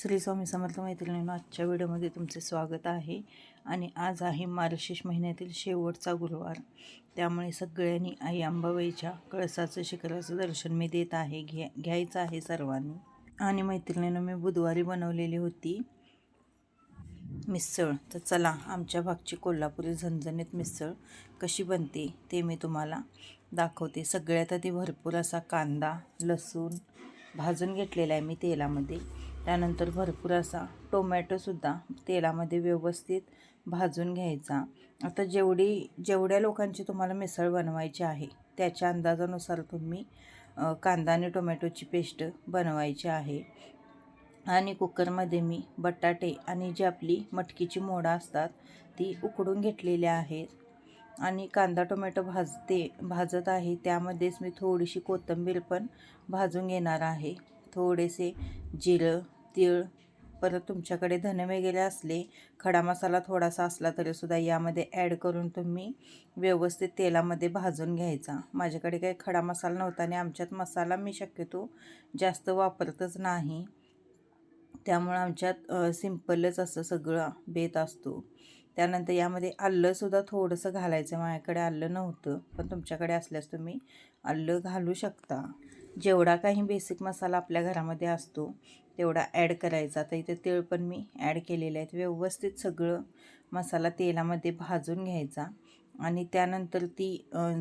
श्री स्वामी समर्थ मैत्रिणींनो आजच्या व्हिडिओमध्ये तुमचे स्वागत आहे. आणि आज आहे मार्गशीर्ष महिन्यातील शेवटचा गुरुवार. त्यामुळे सगळ्यांनी आई अंबाबाईच्या कळसाचं शिखराचं दर्शन मी देत आहे घ्या घ्यायचं आहे सर्वांनी. आणि मैत्रिणीनं मी बुधवारी बनवलेली होती मिसळ. तर चला आमच्या भागची कोल्हापुरी झणझणीत मिसळ कशी बनते ते मी तुम्हाला दाखवते. सगळ्यात आधी भरपूर असा कांदा लसूण भाजून घेतलेला आहे मी तेलामध्ये. त्यानंतर भरपूर असा टोमॅटोसुद्धा तेलामध्ये व्यवस्थित भाजून घ्यायचा. आता जेवढी जेवढ्या लोकांची तुम्हाला मिसळ बनवायची आहे त्याच्या अंदाजानुसार तुम्ही कांदा आणि टोमॅटोची पेस्ट बनवायची आहे. आणि कुकरमध्ये मी बटाटे आणि जी आपली मटकीची मोडं असतात ती उकडून घेतलेली आहेत. आणि कांदा टोमॅटो भाजते भाजत आहे त्यामध्येच मी थोडीशी कोथिंबीर पण भाजून घेणार आहे. थोडेसे जिरं तीळ परत तुमच्याकडे धने वगैरे असले खडा मसाला थोडासा असला तरीसुद्धा यामध्ये ॲड करून तुम्ही व्यवस्थित तेलामध्ये भाजून घ्यायचा. माझ्याकडे काही खडा मसाला नव्हता आणि आमच्यात मसाला मी शक्यतो जास्त वापरतच नाही. त्यामुळं आमच्यात सिम्पलच असं सगळं बेत असतो. त्यानंतर यामध्ये आल्लंसुद्धा थोडंसं घालायचं. माझ्याकडे आलं नव्हतं पण तुमच्याकडे असल्यास तुम्ही आलं घालू शकता. जेवढा काही बेसिक मसाला आपल्या घरामध्ये असतो तेवढा ॲड करायचा. तर इथे तेळ पण मी ॲड केलेले आहेत. व्यवस्थित सगळं मसाला तेलामध्ये भाजून घ्यायचा. आणि त्यानंतर ती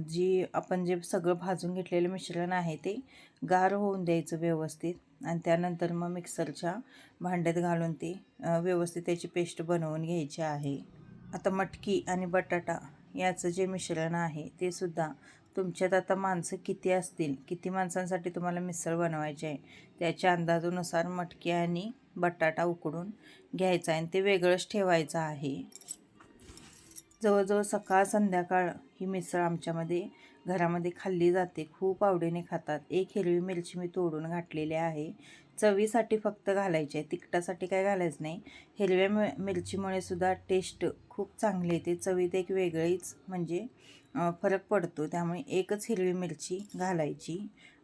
जी आपण जे सगळं भाजून घेतलेलं मिश्रण आहे ते गार होऊन द्यायचं व्यवस्थित. आणि त्यानंतर मग मिक्सरच्या भांड्यात घालून ते व्यवस्थित त्याची पेस्ट बनवून घ्यायची आहे. आता मटकी आणि बटाटा याचं जे मिश्रण आहे ते सुद्धा तुमच्यात आता माणसं किती असतील? किती माणसांसाठी तुम्हाला मिसळ बनवायची आहे? त्याच्या अंदाजानुसार मटकी आणि बटाटा उकडून घ्यायचा आहे आणि ते वेगळंच ठेवायचं आहे. जवळजवळ सकाळ संध्याकाळ ही मिसळ आमच्यामध्ये घरामध्ये खाल्ली जाते. खूप आवडीने खातात. एक हिरवी मिरची मी तोडून घातलेली आहे. चवीसाठी फक्त घालायची आहे तिखटासाठी काय घालायचं नाही. हिरव्या मि मिरचीमुळे सुद्धा टेस्ट खूप चांगली येते. चवीत एक वेगळीच म्हणजे फरक पडतो. त्यामुळे एकच हिरवी मिरची घालायची.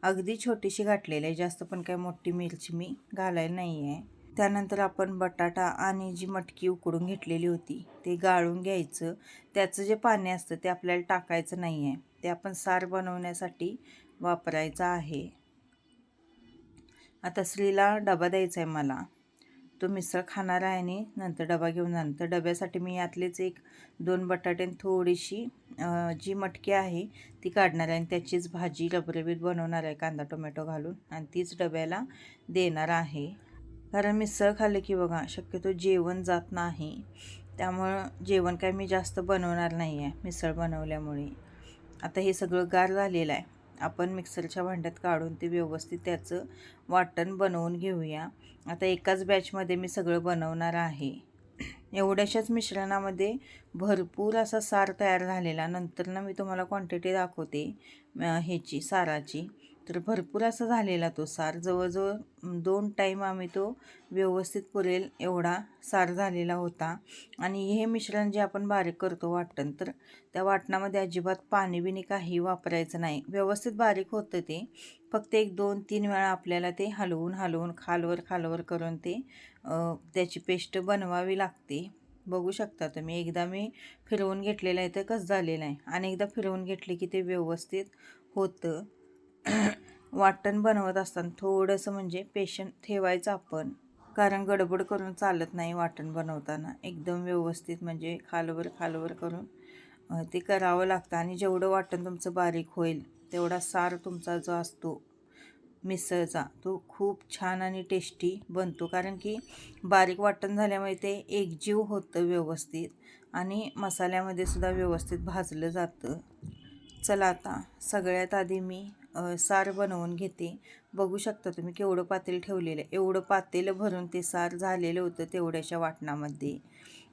अगदी छोटीशी घातलेली आहे. जास्त पण काय मोठी मिरची मी घालायला नाही आहे. त्यानंतर आपण बटाटा आणि जी मटकी उकडून घेतलेली होती ते गाळून घ्यायचं. त्याचं जे पाणी असतं ते आपल्याला टाकायचं नाही आहे. ते आपण सार बनवण्यासाठी वापरायचं आहे. आता स्त्रीला डबा द्यायचा आहे मला. तो मिसळ खाणार आहे आणि नंतर डबा घेऊन जाणार. तर डब्यासाठी मी यातलेच एक दोन बटाटे आणि थोडीशी जी मटकी आहे ती काढणार आहे आणि त्याचीच भाजी रबरबीत बनवणार आहे कांदा टोमॅटो घालून आणि तीच डब्याला देणार आहे. कारण मिसळ खाल्लं की बघा शक्यतो जेवण जात नाही. त्यामुळं जेवण काय मी जास्त बनवणार नाही आहे मिसळ बनवल्यामुळे. आता हे सगळं गार झालेलं आहे. आपण मिक्सरच्या भांड्यात काढून ते व्यवस्थित त्याचं वाटण बनवून घेऊया. आता एकाच बॅचमध्ये मी सगळं बनवणार आहे. एवढ्याशाच मिश्रणामध्ये भरपूर असा सार तयार झालेला. नंतर ना मी तुम्हाला क्वांटिटी दाखवते ह्याची साराची. तर भरपूर असा झालेला तो सार. जवळजवळ दोन टाईम आम्ही तो व्यवस्थित पुरेल एवढा सार झालेला होता. आणि हे मिश्रण जे आपण बारीक करतो वाटण तर त्या वाटणामध्ये अजिबात पाणी बिणी काही वापरायचं नाही. व्यवस्थित बारीक होतं ते. फक्त एक दोन तीन वेळा आपल्याला ते हलवून हलवून खालवर खालवर करून ते त्याची पेस्ट बनवावी लागते. बघू शकता तुम्ही एकदा मी फिरवून घेतलेलं आहे तर कसं झालेलं आहे. आणि एकदा फिरवून घेतले की ते व्यवस्थित होतं. वाटण बनवत असताना थोडंसं म्हणजे पेशंट ठेवायचं आपण. कारण गडबड करून चालत नाही वाटण बनवताना. एकदम व्यवस्थित म्हणजे खालवर खालवर करून ते करावं लागतं. आणि जेवढं वाटण तुमचं बारीक होईल तेवढा सार तुमचा जो असतो मिसळचा तो खूप छान आणि टेस्टी बनतो. कारण की बारीक वाटण झाल्यामुळे ते एकजीव होतं व्यवस्थित. आणि मसाल्यामध्ये सुद्धा व्यवस्थित भाजलं जातं. चला आता सगळ्यात आधी मी सार बनवून घेते. बघू शकता तुम्ही केवढं पातेल ठेवलेलं आहे. एवढं पातेलं भरून ते सार झालेलं होतं तेवढ्याशा वाटणामध्ये.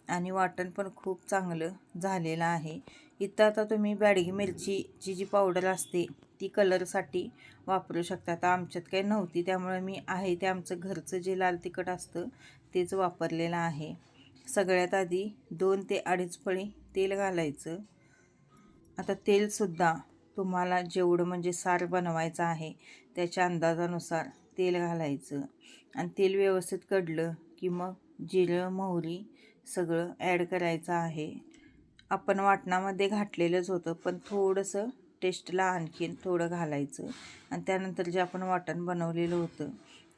आणि वाटण पण खूप चांगलं झालेलं आहे. इथं आता तुम्ही बॅडगी मिरचीची जी पावडर असते ती कलरसाठी वापरू शकता. आता आमच्यात काही नव्हती त्यामुळे मी आहे ते आमचं घरचं जे लाल तिखट असतं तेच वापरलेलं आहे. सगळ्यात आधी दोन ते अडीच फळी तेल घालायचं. आता तेलसुद्धा तुम्हाला जेवढं म्हणजे सार बनवायचं आहे त्याच्या अंदाजानुसार तेल घालायचं. आणि तेल व्यवस्थित कडलं की मग जिरं मोहरी सगळं ॲड करायचं आहे. आपण वाटणामध्ये घातलेलंच होतं पण थोडंसं टेस्टला आणखीन थोडं घालायचं. आणि त्यानंतर जे आपण वाटण बनवलेलं होतं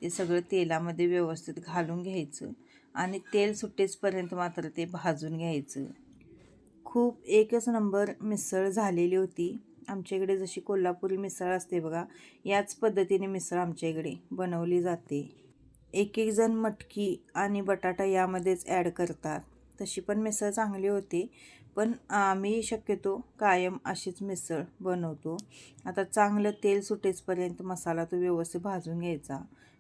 ते सगळं तेलामध्ये व्यवस्थित घालून घ्यायचं. आणि तेल सुट्टेचपर्यंत मात्र ते भाजून घ्यायचं. खूप एकच नंबर मिसळ झालेली होती. आमच्या इकडे जशी कोल्हापुरी मिसळ असते बघा याच पद्धतीने मिसळ आमच्या इकडे बनवली जाते. एक एक जण मटकी आणि बटाटा यामध्येच ॲड करतात. तशी पण मिसळ चांगली होती पण आम्ही शक्यतो कायम अशीच मिसळ बनवतो. आता चांगलं तेल सुटेचपर्यंत मसाला तो व्यवस्थित भाजून घ्यायचा.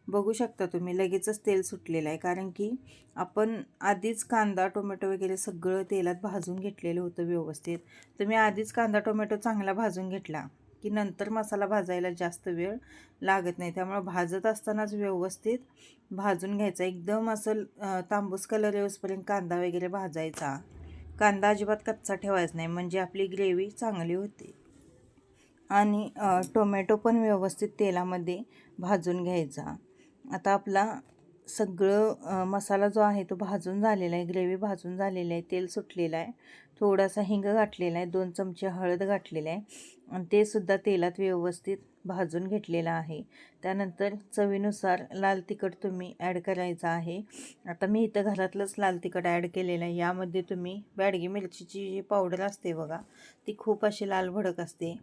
बघू शकता तुम्ही लगेचच तेल सुटलेलं आहे. कारण की आपण आधीच कांदा टोमॅटो वगैरे सगळं तेलात भाजून घेतलेलं होतं व्यवस्थित. तुम्ही आधीच कांदा टोमॅटो चांगला भाजून घेतला की नंतर मसाला भाजायला जास्त वेळ लागत नाही. त्यामुळं भाजत असतानाच व्यवस्थित भाजून घ्यायचा. एकदम असं तांबूस कलर येऊसपर्यंत कांदा वगैरे भाजायचा. कांदा अजिबात कच्चा ठेवायचा नाही म्हणजे आपली ग्रेव्ही चांगली होते. आणि टोमॅटो पण व्यवस्थित तेलामध्ये भाजून घ्यायचा. आता आपला सगळं मसाला जो आहे तो भाजून झालेला आहे ग्रेव्ही भाजून झालेली आहे तेल सुटलेलं आहे थोडासा हिंग घातलेला आहे दोन चमचे हळद घातलेले आहे आणि ते सुद्धा तेलात व्यवस्थित भाजून घेतलेलं आहे. त्यानंतर चवीनुसार लाल तिखट तुम्ही ॲड करायचं आहे. आता मी इथं घरातलंच लाल तिखट ॲड केलेलं आहे. यामध्ये तुम्ही बॅडगी मिरचीची जी पावडर असते बघा ती खूप अशी लाल भडक असते.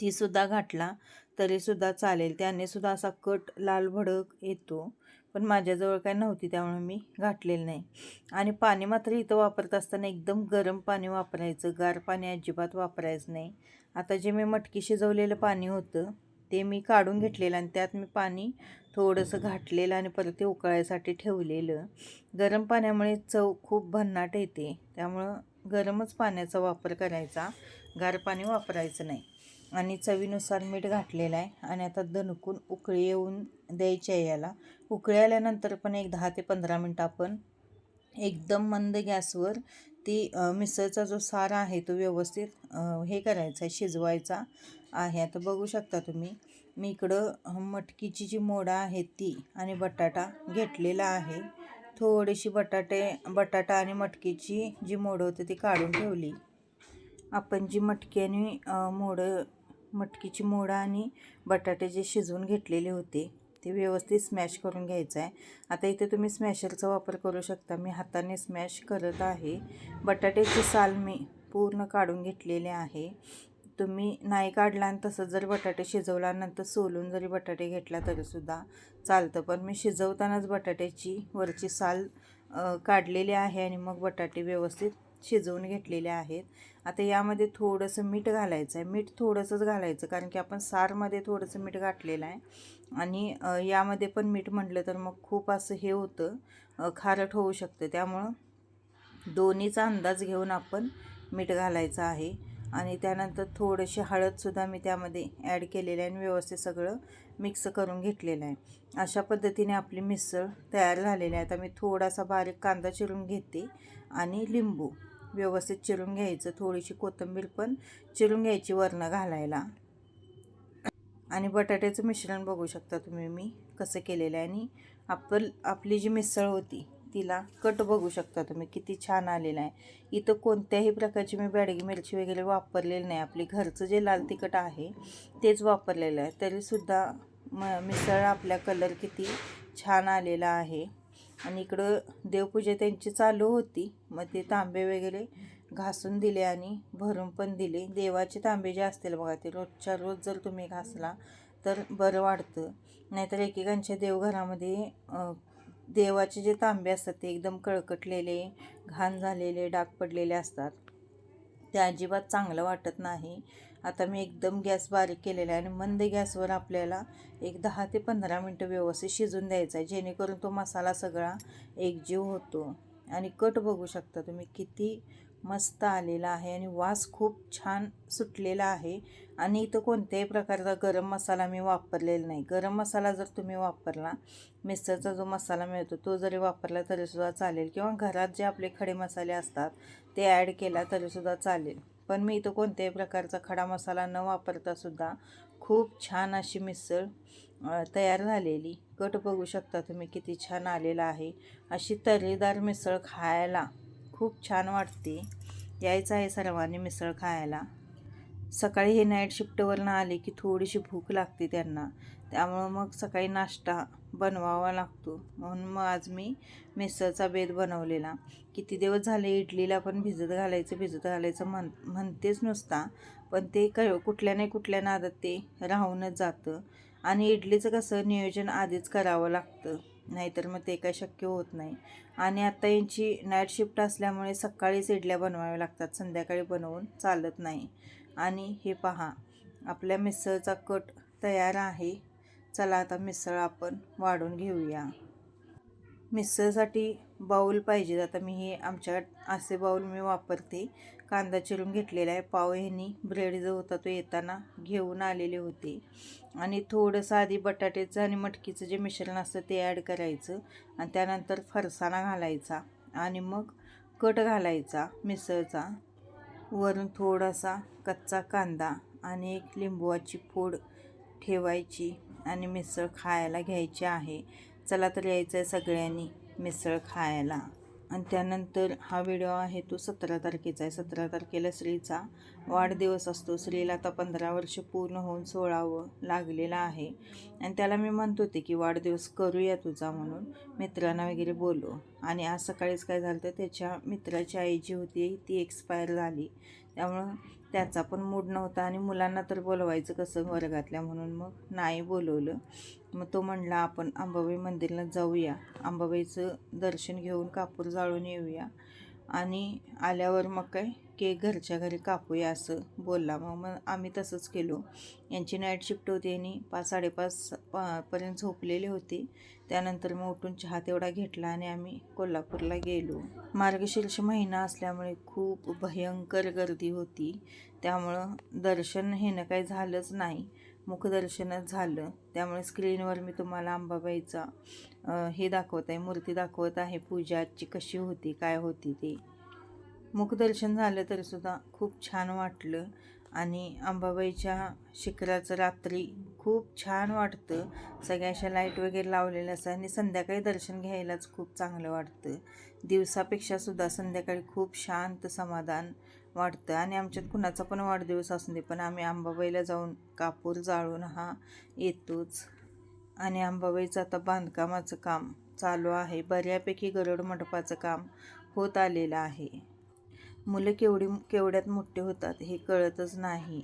तीसुद्धा घातला तरीसुद्धा चालेल. त्यानेसुद्धा असा कट लाल भडक येतो. पण माझ्याजवळ काय नव्हती त्यामुळे मी घातलेलं नाही. आणि पाणी मात्र इथं वापरत असताना एकदम गरम पाणी वापरायचं. गार पाणी अजिबात वापरायचं नाही. आता जे मी मटकी शिजवलेलं पाणी होतं ते मी काढून घेतलेलं आणि त्यात मी पाणी थोडंसं घातलेलं आणि परत ते उकळायसाठी ठेवलेलं. गरम पाण्यामुळे चव खूप भन्नाट येते. त्यामुळं गरमच पाण्याचा वापर करायचा. गार पाणी वापरायचं नाही. आणि चवीनुसार मीठ घातलेलं आहे. आणि आता दणकून उकळी येऊन द्यायची आहे याला. उकळी आल्यानंतर पण एक दहा ते पंधरा मिनटं आपण एकदम मंद गॅसवर ती मिसळचा जो सार आहे तो व्यवस्थित हे करायचा आहे शिजवायचा आहे. आता बघू शकता तुम्ही मी इकडं मटकीची जी मोडा आहे ती आणि बटाटा घेतलेला आहे. थोडीशी बटाटे बटाटा आणि मटकीची जी मोडं होती ती काढून ठेवली. आपण जी मटकी आणि मोडं मटकीची मोडं आणि बटाटे जे शिजवून घेतलेले होते ते व्यवस्थित स्मॅश करून घ्यायचं आहे. आता इथे तुम्ही स्मॅशरचा वापर करू शकता. मी हाताने स्मॅश करत आहे. बटाट्याची साल मी पूर्ण काढून घेतलेले आहे. तुम्ही नाही काढला आणि तसं जर बटाटे शिजवल्यानंतर सोलून जरी बटाटे घेतला तरीसुद्धा चालतं. पण मी शिजवतानाच बटाट्याची वरची साल काढलेली आहे आणि मग बटाटे व्यवस्थित शिजवून घेतलेले आहेत. आता यामध्ये थोडंसं मीठ घालायचं आहे मीठ थोडंसंच घालायचं कारण की आपण सारमध्ये थोडंसं मीठ घातलेलं आहे. आणि यामध्ये पण मीठ म्हटलं तर मग खूप असं हे होतं खारट होऊ शकतं. त्यामुळं दोन्हीचा अंदाज घेऊन आपण मीठ घालायचं आहे. आणि त्यानंतर थोडीशी हळदसुद्धा मी त्यामध्ये ॲड केलेलं आहे आणि व्यवस्थित सगळं मिक्स करून घेतलेलं आहे. अशा पद्धतीने आपली मिसळ तयार झालेली आहे. आता मी थोडासा बारीक कांदा चिरून घेते आणि लिंबू. व्यवस्थित चिरून घ्यायचं थोडीशी कोथिंबीर पण चिरून घ्यायची वरनं घालायला. आणि बटाट्याचं मिश्रण बघू शकता तुम्ही मी कसं केलेलं आहे. आणि आपण आपली जी मिसळ होती तिला कट बघू शकता तुम्ही किती छान आलेलं आहे. इथं कोणत्याही प्रकारची मी बॅडगी मिरची वगैरे वापरलेली नाही. आपली घरचं जे लाल तिखट आहे तेच वापरलेलं आहे. तरीसुद्धा म मिसळ आपल्या कलर किती छान आलेला आहे. आणि इकडं देवपूजा त्यांची चालू होती. मग ते तांबे वगैरे घासून दिले आणि भरून पण दिले. देवाचे तांबे जे असतील बघा ते रोजच्या रोज जर तुम्ही घासला तर बरं वाढतं. नाहीतर एकेकांच्या देवघरामध्ये देवाचे जे तांबे असतात ते एकदम कळकटलेले घाण झालेले डाग पडलेले असतात. ते अजिबात चांगलं वाटत नाही. आता मी एकदम गॅस बारीक केलेला आहे आणि मंद गॅसवर आपल्याला एक दहा ते पंधरा मिनटं व्यवस्थित शिजून द्यायचा आहे जेणेकरून तो मसाला सगळा एकजीव होतो. आणि कट बघू शकता तुम्ही किती मस्त आलेला आहे आणि वास खूप छान सुटलेला आहे. आणि इथं कोणत्याही प्रकारचा गरम मसाला मी वापरलेला नाही. गरम मसाला जर तुम्ही वापरला मिक्सरचा जो मसाला मिळतो तो जरी वापरला तरीसुद्धा चालेल. किंवा घरात जे आपले खडे मसाले असतात ते ॲड केला तरीसुद्धा चालेल. पण मी इथं कोणत्याही प्रकारचा खडा मसाला न वापरतासुद्धा खूप छान अशी मिसळ तयार झालेली. कट बघू शकता तुम्ही किती छान आलेला आहे. अशी तर्रीदार मिसळ खायला खूप छान वाटते. यायचं आहे सर्वांनी मिसळ खायला. सकाळी हे नाईट शिफ्टवरनं आले की थोडीशी भूक लागते त्यांना. त्यामुळं मग सकाळी नाश्ता बनवावा लागतो. म्हणून मग आज मी मिसळचा बेद बनवलेला. किती दिवस झाले इडलीला पण भिजत घालायचं भिजत घालायचं म्हण म्हणतेच नुसता. पण ते क कुठल्या नाही कुठल्या नादात ते राहूनच जातं. आणि इडलीचं कसं नियोजन आधीच करावं लागतं. नाहीतर मग ते काही शक्य होत नाही. आणि आत्ता यांची नाईट शिफ्ट असल्यामुळे सकाळीच इडल्या बनवाव्या लागतात संध्याकाळी बनवून चालत नाही. आणि हे पहा आपल्या मिसळचा कट तयार आहे. चला आता मिसळ आपण वाढून घेऊया. मिसळसाठी बाऊल पाहिजेत. आता मी हे आमच्या असे बाऊल मी वापरते. कांदा चिरून घेतलेला आहे. पाव ह्यानी ब्रेड जो होता तो येताना घेऊन आलेले होते. आणि थोडंसं आधी बटाट्याचं आणि मटकीचं जे मिश्रण असतं ते ॲड करायचं. आणि त्यानंतर फरसाणा घालायचा. आणि मग कट घालायचा मिसळचा. वरून थोडासा कच्चा कांदा आणि एक लिंबूची फोड ठेवायची. आणि मिसळ खायला घ्यायची आहे. चला तर यायचं आहे सगळ्यांनी मिसळ खायला. आणि त्यानंतर हा व्हिडिओ आहे तो सतरा तारखेचा आहे. सतरा तारखेला श्रीचा वाढदिवस असतो. श्रीला आता पंधरा वर्ष पूर्ण होऊन सोळावं लागलेलं आहे. आणि त्याला मी म्हणत होते की वाढदिवस करूया तुझा म्हणून. मित्रांना वगैरे बोलू आणि आज सकाळीच काय झालं तर त्याच्या मित्राची आई जी होती ती एक्सपायर झाली. त्यामुळं त्याचा पण मूड नव्हता आणि मुलांना तर बोलवायचं कसं वर्गातल्या म्हणून मग नाही बोलवलं. मग तो म्हणला आपण अंबाबाई मंदिरला जाऊया. अंबाबाईचं दर्शन घेऊन कापूर जाळून येऊया. आणि आल्यावर मग काय केक घरच्या घरी कापूया असं बोलला मग मग आम्ही तसंच केलो. यांची नाईट शिफ्ट होती आणि पाच साडेपाच पर्यंत झोपलेले होते. त्यानंतर मग उठून चहा तेवढा घेतला आणि आम्ही कोल्हापूरला गेलो. मार्गशीर्ष महिना असल्यामुळे खूप भयंकर गर्दी होती. त्यामुळं दर्शन हे काही झालंच नाही. मुखदर्शनच झालं. त्यामुळे स्क्रीनवर मी तुम्हाला अंबाबाईचा हे दाखवत आहे मूर्ती दाखवत आहे पूजाची कशी होती काय होती ते. मुखदर्शन झालं तरीसुद्धा खूप छान वाटलं. आणि अंबाबाईच्या शिखराचं रात्री खूप छान वाटतं. सगळ्या अशा लाइट वगैरे लावलेल्या असतात आणि संध्याकाळी दर्शन घ्यायलाच खूप चांगलं वाटतं. दिवसापेक्षासुद्धा संध्याकाळी खूप शांत समाधान वाटतं. आणि आमच्यात कुणाचा पण वाढदिवस असू दे पण आम्ही अंबाबाईला जाऊन कापूर जाळून हा येतोच. आणि अंबाबाईचं आता बांधकामाचं काम चालू आहे. बऱ्यापैकी गरुड मंडपाचं काम होत आलेलं आहे. मुलं केवढी केवढ्यात मोठे होतात हे कळतच नाही.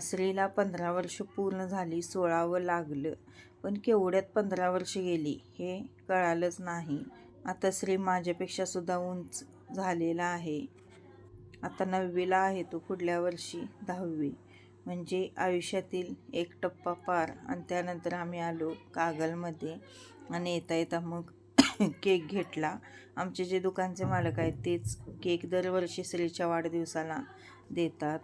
स्त्रीला पंधरा वर्ष पूर्ण झाली सोळावं लागलं पण केवढ्यात पंधरा वर्ष गेली हे कळालंच नाही. आता श्री माझ्यापेक्षा सुद्धा उंच झालेला आहे. आता नववीला आहे तो पुढल्या वर्षी दहावी. म्हणजे आयुष्यातील एक टप्पा पार. आणि त्यानंतर आम्ही आलो कागलमध्ये. आणि येता येता मग केक घेतला. आमचे जे दुकानचे मालक आहेत तेच केक दरवर्षी श्रीच्या वाढदिवसाला देतात.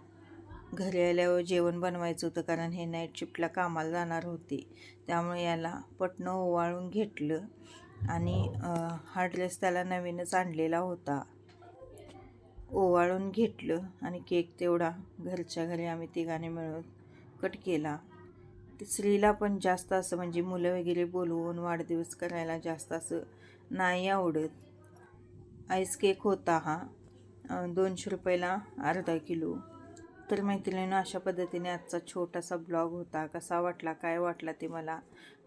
घरी आल्यावर जेवण बनवायचं होतं कारण हे नाईट शिफ्टला कामाला जाणार होते. त्यामुळे याला पटणं ओवाळून घेतलं आणि हा ड्रेस त्याला नवीनच आणलेला होता. ओवाळून घेतलं आणि केक तेवढा घरच्या घरी आम्ही तिघांनी मिळून कट केला. स्त्रीला पण जास्त असं म्हणजे मुलं वगैरे बोलवून वाढदिवस करायला जास्त असं नाही आवडत. आईस केक होता हा. दोनशे रुपयाला अर्धा किलो. तर मैत्रिणीनं अशा पद्धतीने आजचा छोटासा ब्लॉग होता. कसा वाटला काय वाटला ते मला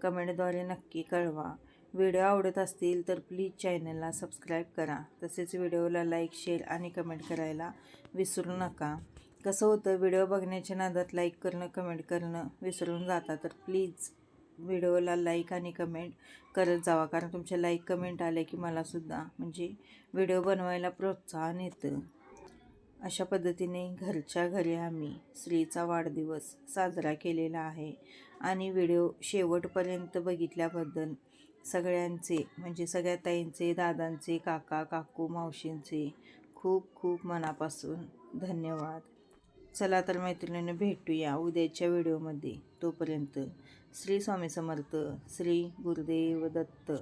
कमेंटद्वारे नक्की कळवा. व्हिडिओ आवडत असतील तर प्लीज चॅनलला सबस्क्राईब करा. तसेच व्हिडिओला लाईक शेअर आणि कमेंट करायला विसरू नका. कसं होतं व्हिडिओ बघण्याच्या नादात लाईक करणं कमेंट करणं विसरून जाता. तर प्लीज व्हिडिओला लाईक आणि कमेंट करत जावा. कारण तुमच्या लाईक कमेंट आल्या की मलासुद्धा म्हणजे व्हिडिओ बनवायला प्रोत्साहन येतं. अशा पद्धतीने घरच्या घरी आम्ही स्त्रीचा वाढदिवस साजरा केलेला आहे. आणि व्हिडिओ शेवटपर्यंत बघितल्याबद्दल सगळ्यांचे म्हणजे सगळ्या ताईंचे दादांचे काका काकू मावशींचे खूप खूप मनापासून धन्यवाद. चला तर मैत्रिणींनी भेटूया उद्याच्या व्हिडिओमध्ये. तोपर्यंत श्री स्वामी समर्थ श्री गुरुदेव दत्त.